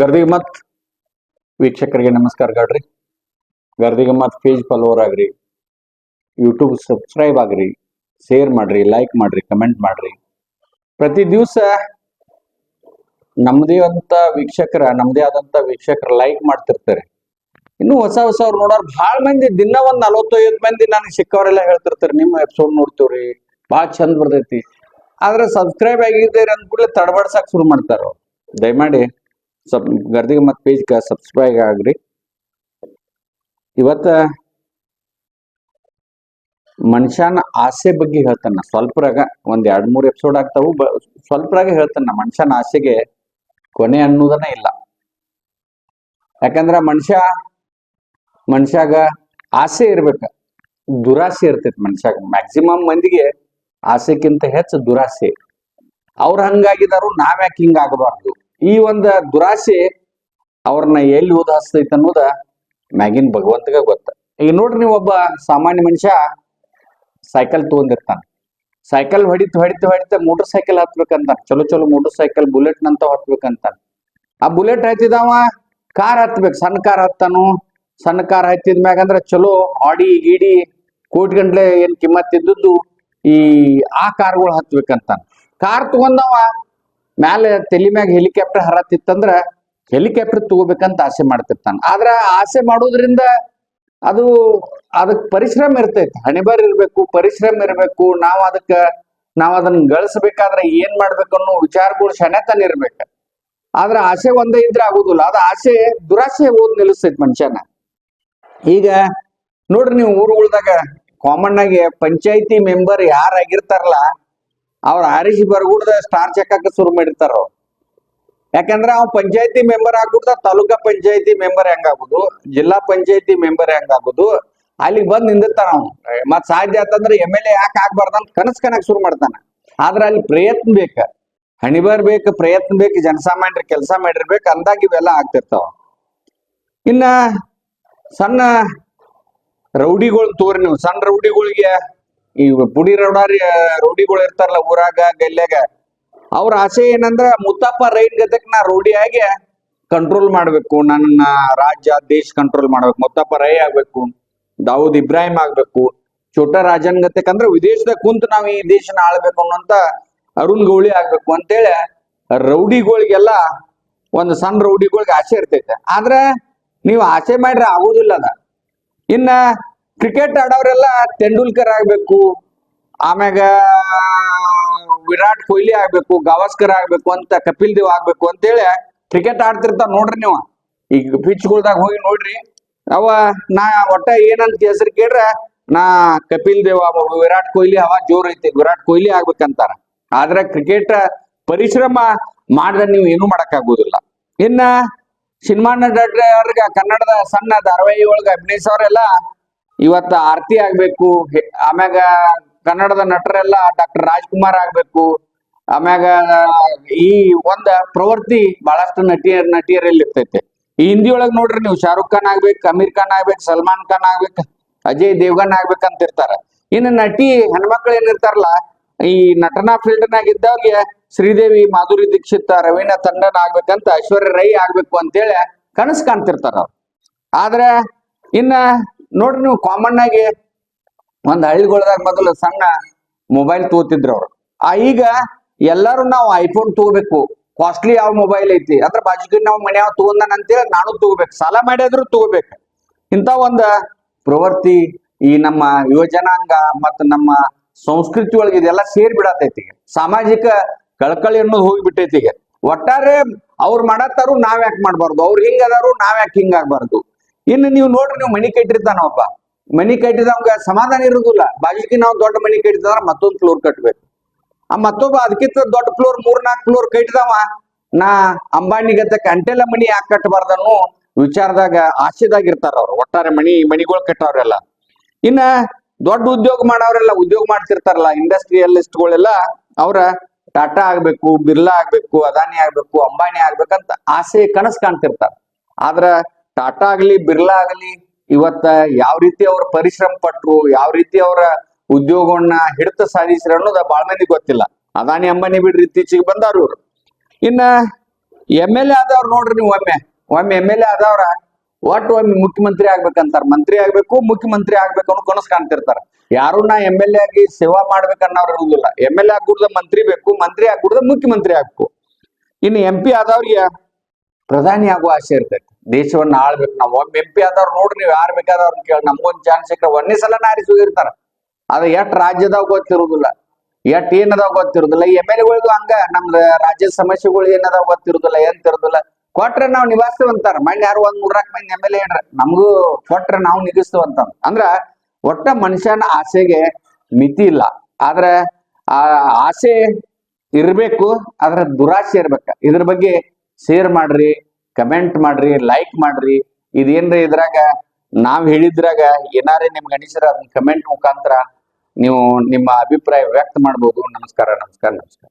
ಗರ್ದಿಗೆ ಮತ್ ವೀಕ್ಷಕರಿಗೆ ನಮಸ್ಕಾರ ಗಡ್ರಿ ಗರ್ದಿಗೆ ಮತ್ ಪೇಜ್ ಫಾಲೋವರ್ ಆಗ್ರಿ. ಯೂಟ್ಯೂಬ್ ಸಬ್ಸ್ಕ್ರೈಬ್ ಆಗ್ರಿ. ಶೇರ್ ಮಾಡ್ರಿ ಲೈಕ್ ಮಾಡ್ರಿ ಕಮೆಂಟ್ ಮಾಡ್ರಿ. ಪ್ರತಿ ದಿವಸ ನಮ್ಮದೇ ಅಂತ ವೀಕ್ಷಕರ ನಮ್ಮದೇ ಆದಂತ ವೀಕ್ಷಕರ ಲೈಕ್ ಮಾಡ್ತಿರ್ತಾರೆ. ಇನ್ನು ಹೊಸ ಹೊಸ ಅವ್ರು ನೋಡೋರು ಭಾಳ ಮಂದಿ, ದಿನ ಒಂದ್ ನಲವತ್ತೈದು ಮಂದಿ ನನಗೆ ಸಿಕ್ಕವರೆಲ್ಲ ಹೇಳ್ತಿರ್ತಾರೆ, ನಿಮ್ಮ ಎಪಿಸೋಡ್ ನೋಡ್ತೀವ್ರಿ, ಭಾಳ ಚಂದ ಬರ್ತೈತಿ. ಆದ್ರೆ ಸಬ್ಸ್ಕ್ರೈಬ್ ಆಗಿದ್ದೀರಿ ಅಂದ್ಕೂಡ್ಲೆ ತಡಬಡ್ಸಕ್ ಶುರು ಮಾಡ್ತಾರ. ದಯಮಾಡಿ ಸಬ್ ಗರ್ದಿಗೆ ಮತ್ತು ಪೇಜ್ ಸಬ್ಸ್ಕ್ರೈಬ್ ಆಗ್ರಿ. ಇವತ್ತ ಮನುಷ್ಯನ ಆಸೆ ಬಗ್ಗೆ ಹೇಳ್ತಾನ ಸ್ವಲ್ಪರಾಗ ಒಂದ್ ಎರಡ್ ಮೂರ್ ಎಪಿಸೋಡ್ ಆಗ್ತಾವು. ಸ್ವಲ್ಪರಾಗ ಹೇಳ್ತಾನ ಮನುಷ್ಯನ ಆಸೆಗೆ ಕೊನೆ ಅನ್ನೋದನ್ನ ಇಲ್ಲ. ಯಾಕಂದ್ರ ಮನುಷ್ಯ, ಮನುಷ್ಯಾಗ ಆಸೆ ಇರ್ಬೇಕ. ದುರಾಸೆ ಇರ್ತೈತಿ ಮನುಷ್ಯಾಗ. ಮ್ಯಾಕ್ಸಿಮಮ್ ಮಂದಿಗೆ ಆಸೆಕ್ಕಿಂತ ಹೆಚ್ಚು ದುರಾಸೆ. ಅವ್ರ ಹಂಗಾಗಿದಾರು, ನಾವ್ಯಾಕೆ ಹಿಂಗ ಆಗಬಾರ್ದು ಈ ಒಂದ ದುರಾಸೆ ಅವ್ರನ್ನ ಎಲ್ಲಿ ಓದಾಸ್ತೈತೆ ಅನ್ನೋದ ಮ್ಯಾಗಿನ್ ಭಗವಂತಗ ಗೊತ್ತ. ಈಗ ನೋಡ್ರಿ ನೀವು ಒಬ್ಬ ಸಾಮಾನ್ಯ ಮನುಷ್ಯ ಸೈಕಲ್ ತಗೊಂಡಿರ್ತಾನ. ಸೈಕಲ್ ಹೊಡಿತ ಹೊಡಿತ ಹೊಡಿತ ಮೋಟರ್ ಸೈಕಲ್ ಹತ್ಬೇಕಂತ ಚಲೋ ಚಲೋ ಮೋಟರ್ ಸೈಕಲ್ ಬುಲೆಟ್ ನಂತ ಹತ್ಬೇಕಂತ ಆ ಬುಲೆಟ್ ಹತ್ತಿದವ ಕಾರ್ ಹತ್ಬೇಕು. ಸಣ್ಣ ಕಾರ್ ಹತ್ತಾನು. ಸಣ್ಣ ಕಾರ್ ಹತ್ತಿದ ಮ್ಯಾಗ ಅಂದ್ರ ಚಲೋ ಆಡಿ ಗೀಡಿ ಕೋಟಿ ಗಂಟ್ಲೆ ಏನ್ ಕಿಮ್ಮತ್ ಇದ್ದದ್ದು ಈ ಆ ಕಾರ್ಗಳು ಹತ್ಬೇಕಂತ ಕಾರ್ ತಗೊಂಡವ ಮ್ಯಾಲೆ ತಲೆ ಮ್ಯಾಗ ಹೆಲಿಕಾಪ್ಟರ್ ಹರತ್ತಿತ್ತಂದ್ರ ಹೆಲಿಕಾಪ್ಟರ್ ತಗೋಬೇಕಂತ ಆಸೆ ಮಾಡ್ತಿರ್ತಾನ. ಆದ್ರ ಆಸೆ ಮಾಡೋದ್ರಿಂದ ಅದು ಅದಕ್ ಪರಿಶ್ರಮ ಇರ್ತೈತಿ. ಹಣಿಬರ್ ಇರ್ಬೇಕು, ಪರಿಶ್ರಮ ಇರ್ಬೇಕು. ನಾವ್ ಅದಕ್ಕ ನಾವ್ ಅದನ್ನ ಗಳಿಸ್ಬೇಕಾದ್ರೆ ಏನ್ ಮಾಡ್ಬೇಕು ಅನ್ನೋ ವಿಚಾರಗಳು ಶನೆತನ ಇರ್ಬೇಕು. ಆದ್ರ ಆಸೆ ಒಂದೇ ಇದ್ರೆ ಆಗುದಿಲ್ಲ. ಅದ ಆಸೆ, ದುರಾಸೆ ಓದ್ ನಿಲ್ಲಿಸ್ತೈತಿ ಮನುಷ್ಯನ. ಈಗ ನೋಡ್ರಿ ನೀವು ಊರುಗಳ್ದಾಗ ಕಾಮನ್ ಆಗಿ ಪಂಚಾಯತಿ ಮೆಂಬರ್ ಯಾರ್ ಆಗಿರ್ತಾರಲ್ಲ ಅವ್ರ ಆರಿಸಿ ಬರ್ಗುಡ್ದ ಸ್ಟಾರ್ ಚೆಕ್ಕಾಕ ಶುರು ಮಾಡಿರ್ತಾರ ಯಾಕಂದ್ರೆ ಅವ್ ಪಂಚಾಯತಿ ಮೆಂಬರ್ ಆಗ್ಬಿಡ್ದ ತಾಲೂಕಾ ಪಂಚಾಯತಿ ಮೆಂಬರ್ ಹೆಂಗಾಗುದು ಜಿಲ್ಲಾ ಪಂಚಾಯತಿ ಮೆಂಬರ್ ಹೆಂಗಾಗುದು ಅಲ್ಲಿಗೆ ಬಂದ್ ನಿಂದಿರ್ತಾನ ಅವ್ನು. ಮತ್ ಸಾಧ್ಯ ಆತಂದ್ರೆ ಎಂ ಎಲ್ ಎ ಯಾಕೆ ಆಗ್ಬಾರ್ದು ಅಂತ ಕನಸ್ ಕನಕ್ ಶುರು ಮಾಡ್ತಾನೆ. ಆದ್ರೆ ಅಲ್ಲಿ ಪ್ರಯತ್ನ ಬೇಕ. ಹಣಿ ಬೇಕು, ಪ್ರಯತ್ನ ಬೇಕು, ಜನಸಾಮಾನ್ಯರ ಕೆಲಸ ಮಾಡಿರ್ಬೇಕು, ಅಂದಾಗ ಇವೆಲ್ಲ ಆಗ್ತಿರ್ತಾವ. ಇನ್ನ ಸಣ್ಣ ರೌಡಿಗಳ್ ತೋರಿ ನೀವು. ಸಣ್ಣ ರೌಡಿಗಳಿಗೆ ಈ ಬುಡಿ ರೌಡಾರಿ ರೌಡಿಗಳು ಇರ್ತಾರಲ್ಲ ಊರಾಗ ಗಲ್ಯಾಗ ಅವ್ರ ಆಸೆ ಏನಂದ್ರ ಮುತ್ತಪ್ಪ ರೈನ್ ಗದಕ್ ನಾ ರೌಡಿ ಆಗಿ ಕಂಟ್ರೋಲ್ ಮಾಡ್ಬೇಕು, ನನ್ನ ರಾಜ್ಯ, ದೇಶ ಕಂಟ್ರೋಲ್ ಮಾಡ್ಬೇಕು, ಮುತ್ತಪ್ಪ ರೈ ಆಗ್ಬೇಕು, ದಾವೂದ್ ಇಬ್ರಾಹಿಂ ಆಗ್ಬೇಕು ಚೋಟ ರಾಜನ್ ಗತಕ್ ಅಂದ್ರೆ ವಿದೇಶದಾಗ ಕುಂತ ನಾವ್ ಈ ದೇಶನ ಆಳ್ಬೇಕು ಅನ್ನೋಂತ ಅರುಣ್ ಗೌಳಿ ಆಗ್ಬೇಕು ಅಂತೇಳಿ ರೌಡಿಗಳಿಗೆಲ್ಲ ಒಂದು ಸಣ್ಣ ರೌಡಿಗಳಿಗೆ ಆಸೆ ಇರ್ತೈತೆ. ಆದ್ರೆ ನೀವು ಆಸೆ ಮಾಡ್ರೆ ಆಗುದಿಲ್ಲ ಅದ. ಇನ್ನ ಕ್ರಿಕೆಟ್ ಆಡೋರೆಲ್ಲ ತೆಂಡೂಲ್ಕರ್ ಆಗ್ಬೇಕು, ಆಮ್ಯಾಗ ವಿರಾಟ್ ಕೊಹ್ಲಿ ಆಗ್ಬೇಕು, ಗವಾಸ್ಕರ್ ಆಗ್ಬೇಕು ಅಂತ ಕಪಿಲ್ ದೇವ್ ಆಗ್ಬೇಕು ಅಂತೇಳಿ ಕ್ರಿಕೆಟ್ ಆಡ್ತಿರ್ತಾವ ನೋಡ್ರಿ ನೀವು. ಈಗ ಪಿಚ್ಗಳ್ದಾಗ ಹೋಗಿ ನೋಡ್ರಿ. ಅವ ನಾ ಒಟ್ಟ ಏನಂತ ಹೆಸರು ಕೇಳ್ರ, ನಾ ಕಪಿಲ್ ದೇವ್, ವಿರಾಟ್ ಕೊಹ್ಲಿ ಅವ ಜೋರ್ ಐತಿ, ವಿರಾಟ್ ಕೊಹ್ಲಿ ಆಗ್ಬೇಕಂತಾರ. ಆದ್ರೆ ಕ್ರಿಕೆಟ್ ಪರಿಶ್ರಮ ಮಾಡ್ದ ನೀವು ಏನು ಮಾಡಕ್ ಆಗುದಿಲ್ಲ ಇನ್ನ ಸಿನಿಮಾ ನಟರ್ಗ ಕನ್ನಡದ ಸಣ್ಣ ಧಾರಾವಾಹಿ ಒಳಗ ಅಭಿನಯಿಸೋರೆಲ್ಲ ಇವತ್ತ ಆರ್ತಿ ಆಗ್ಬೇಕು ಆಮ್ಯಾಗ ಕನ್ನಡದ ನಟರೆಲ್ಲ ಡಾಕ್ಟರ್ ರಾಜ್ಕುಮಾರ್ ಆಗ್ಬೇಕು. ಆಮ್ಯಾಗ ಈ ಒಂದ ಪ್ರವೃತ್ತಿ ಬಹಳಷ್ಟು ನಟಿಯರ್ ನಟಿಯರಲ್ಲಿ ಇರ್ತೈತೆ ಈ ಹಿಂದಿಯೊಳಗ್ ನೋಡ್ರಿ ನೀವು ಶಾರುಖ್ ಖಾನ್ ಆಗ್ಬೇಕು ಅಮೀರ್ ಖಾನ್ ಆಗ್ಬೇಕು, ಸಲ್ಮಾನ್ ಖಾನ್ ಆಗ್ಬೇಕು, ಅಜಯ್ ದೇವ್ಗನ್ ಆಗ್ಬೇಕಂತ ಇರ್ತಾರ ಇನ್ನು ನಟಿ ಹೆಣ್ಮಕ್ಳು ಏನಿರ್ತಾರಲ್ಲ, ಈ ನಟನಾ ಫೀಲ್ಡ್ ನಾಗ ಇದ್ದವ್ರಿಗೆ ಶ್ರೀದೇವಿ, ಮಾಧುರಿ ದೀಕ್ಷಿತ್, ರವೀನಾ ತಂಡನ್ ಆಗ್ಬೇಕಂತ ಐಶ್ವರ್ಯ ರೈ ಆಗ್ಬೇಕು ಅಂತೇಳಿ ಕನಸು ಕಾಣ್ತಿರ್ತಾರ ಅವ್ರು. ಆದ್ರೆ ಇನ್ನ ನೋಡ್ರಿ ನೀವು ಕಾಮನ್ ಆಗಿ ಒಂದ್ ಹಳ್ಳಿಗೊಳದಾಗ ಮೊದಲು ಸಣ್ಣ ಮೊಬೈಲ್ ತಗೋತಿದ್ರು ಅವ್ರು. ಆ ಈಗ ಎಲ್ಲಾರು ನಾವು ಐಫೋನ್ ತಗೋಬೇಕು. ಕಾಸ್ಟ್ಲಿ ಯಾವ ಮೊಬೈಲ್ ಐತಿ? ಅದ್ರ ಬಾಜುಕಿನ ನಾವು ಮನ್ಯಾವ ತಗೊಂಡನ ಅಂತೇಳಿ ನಾನು ತಗೋಬೇಕು. ಸಾಲ ಮಾಡಿದ್ರು ತಗೋಬೇಕು. ಇಂತ ಒಂದ ಪ್ರವೃತ್ತಿ ಈ ನಮ್ಮ ಯುವಜನಾಂಗ ಮತ್ತ ನಮ್ಮ ಸಂಸ್ಕೃತಿ ಒಳಗೆ ಇದೆಲ್ಲ ಸೇರ್ ಬಿಡತೈತಿ ಸಾಮಾಜಿಕ ಕಳಕಳಿ ಅನ್ನೋದು ಹೋಗಿಬಿಟ್ಟೈತಿ ಒಟ್ಟಾರೆ ಅವ್ರು ಮಾಡತ್ತಾರು ನಾವ್ ಯಾಕೆ ಮಾಡ್ಬಾರ್ದು? ಅವ್ರು ಹಿಂಗ ಅದಾರು ನಾವ್ ಯಾಕೆ ಹಿಂಗ ಆಗ್ಬಾರ್ದು? ಇನ್ನು ನೀವು ನೋಡ್ರಿ, ನೀವು ಮನಿ ಕಟ್ಟಿರ್ತಾನ ಒಬ್ಬ. ಮನಿ ಕಟ್ಟಿದವಂಗ ಸಮಾಧಾನ ಇರುದಿಲ್ಲ. ಬಾಜುಕಿ ನಾವು ದೊಡ್ಡ ಮನಿ ಕಟ್ಟಿದ್ರ ಮತ್ತೊಂದು ಫ್ಲೋರ್ ಕಟ್ಬೇಕು. ಆ ಮತ್ತೊಬ್ಬ ಅದಕ್ಕಿಂತ ದೊಡ್ಡ ಫ್ಲೋರ್ ಮೂರ್ ನಾಲ್ಕು ಫ್ಲೋರ್ ಕಟ್ಟಿದವ. ನಾ ಅಂಬಾನಿ ಗತ ಕಂಟೆಲ್ಲ ಮನಿ ಯಾಕೆ ಕಟ್ಟಬಾರ್ದನ್ನು ವಿಚಾರದಾಗ ಆಸೆದಾಗ ಇರ್ತಾರ ಅವ್ರು. ಒಟ್ಟಾರೆ ಮನಿ ಮನಿಗಳು ಕಟ್ಟವ್ರೆಲ್ಲ ಇನ್ನ ದೊಡ್ಡ ಉದ್ಯೋಗ ಮಾಡೋರೆಲ್ಲ ಉದ್ಯೋಗ ಮಾಡ್ತಿರ್ತಾರಲ್ಲ, ಇಂಡಸ್ಟ್ರಿಯಲಿಸ್ಟ್ಗಳೆಲ್ಲ, ಅವ್ರ ಟಾಟಾ ಆಗ್ಬೇಕು, ಬಿರ್ಲಾ ಆಗ್ಬೇಕು, ಅದಾನಿ ಆಗ್ಬೇಕು, ಅಂಬಾನಿ ಆಗ್ಬೇಕಂತ ಆಸೆ, ಕನಸು ಕಾಣ್ತಿರ್ತಾರ. ಆದ್ರ ಟಾಟಾ ಆಗ್ಲಿ, ಬಿರ್ಲಾ ಆಗ್ಲಿ, ಇವತ್ತ ಯಾವ ರೀತಿ ಅವ್ರ ಪರಿಶ್ರಮ ಪಟ್ರು, ಯಾವ ರೀತಿ ಅವರ ಉದ್ಯೋಗವನ್ನ ಹಿಡಿತ ಸಾಧಿಸ್ರ ಅನ್ನೋದು ಬಾಳ ಮಂದಿ ಗೊತ್ತಿಲ್ಲ. ಅದಾನಿ ಅಂಬಾನಿ ಬಿಡ್ರಿ ಇತ್ತೀಚೆಗೆ ಬಂದಾರು ಇವ್ರು. ಇನ್ನ ಎಂ ಎಲ್ ಎ ಆದವ್ರು ನೋಡ್ರಿ ನೀವು ಒಮ್ಮೆ. ಒಮ್ಮೆ ಎಂ ಎಲ್ ಎ ಆದವ್ರ ಒಟ್ಟು ಒಮ್ಮೆ ಮುಖ್ಯಮಂತ್ರಿ ಆಗ್ಬೇಕಂತಾರ. ಮಂತ್ರಿ ಆಗ್ಬೇಕು, ಮುಖ್ಯಮಂತ್ರಿ ಆಗ್ಬೇಕು ಅನ್ನೋ ಕನಸು ಕಾಣ್ತಿರ್ತಾರ. ಯಾರು ನಾ ಎಂ ಎಲ್ ಎ ಆಗಿ ಸೇವಾ ಮಾಡ್ಬೇಕನ್ನೋರು ಇರುವುದಿಲ್ಲ ಎಂ ಎಲ್ ಎ ಆಗ್ಬಿಡ್ದ ಮಂತ್ರಿ ಬೇಕು, ಮಂತ್ರಿ ಆಗ್ಬಿಡ್ದ ಮುಖ್ಯಮಂತ್ರಿ ಆಗ್ಬೇಕು. ಇನ್ನು ಎಂ ಪಿ ಆದವ್ರಿಗೆ ಪ್ರಧಾನಿ ಆಗುವ ಆಸೆ ಇರ್ತೈತಿ. ದೇಶವನ್ನ ಆಳ್ಬೇಕು. ನಾವು ಒಮ್ಮೆ ಎಂ ಪಿ ಆದವ್ರು ನೋಡ್ರಿ ನೀವು ಯಾರು ಬೇಕಾದವ್ರನ್ನ ಕೇಳಿ, ನಮ್ಗೊಂದು ಚಾನ್ಸ್ ಸಿಕ್ಕ ಒಂದೇ ಸಲ ಹೋಗಿ ಹೋಗಿರ್ತಾರ ಅದ ಎಷ್ಟ್ ರಾಜ್ಯದಾಗ ಗೊತ್ತಿರುದಿಲ್ಲ. ಎಷ್ಟ್ ಏನದಾವ ಗೊತ್ತಿರುದಿಲ್ಲ. ಎಂ ಎಲ್ ಎಗಳಿಗೂ ಹಂಗ, ನಮ್ದ ರಾಜ್ಯದ ಸಮಸ್ಯೆಗಳು ಏನದಾವ ಗೊತ್ತಿರುದಿಲ್ಲ, ಏನ್ ತಿರುದಿಲ್ಲ. ಕೊಟ್ರೆ ನಾವು ಅಂತಾರ ಮಣ್ಣ್ ಯಾರು ಒಂದ್ ಮೂರ್ನಾಲ್ಕು ಮಂದಿ ಎಂ ಎಲ್ ಎ ಏನ್ರ, ನಮಗೂ ಕೊಟ್ರೆ ನಾವು ನಿಗಿಸ್ತೇವೆ ಅಂತ ಅಂದ್ರ ಒಟ್ಟ ಮನುಷ್ಯನ ಆಸೆಗೆ ಮಿತಿ ಇಲ್ಲ. ಆದ್ರೆ ಆ ಆಸೆ ಇರ್ಬೇಕು, ಆದ್ರ ದುರಾಸೆ ಇರ್ಬೇಕ. ಇದ್ರ ಬಗ್ಗೆ ಶೇರ್ ಮಾಡ್ರಿ. ಕಮೆಂಟ್ ಮಾಡ್ರಿ ಲೈಕ್ ಮಾಡ್ರಿ. ಇದೇನ್ರಿ ಇದ್ರಾಗ? ನಾವ್ ಹೇಳಿದ್ರಾಗ ಏನಾರೇ ನಿಮ್ಗೆ ಅನಿಸಿರ ಅದನ್ನ ಕಮೆಂಟ್ ಮುಖಾಂತರ ನೀವು ನಿಮ್ಮ ಅಭಿಪ್ರಾಯ ವ್ಯಕ್ತ ಮಾಡ್ಬೋದು. ನಮಸ್ಕಾರ ನಮಸ್ಕಾರ ನಮಸ್ಕಾರ.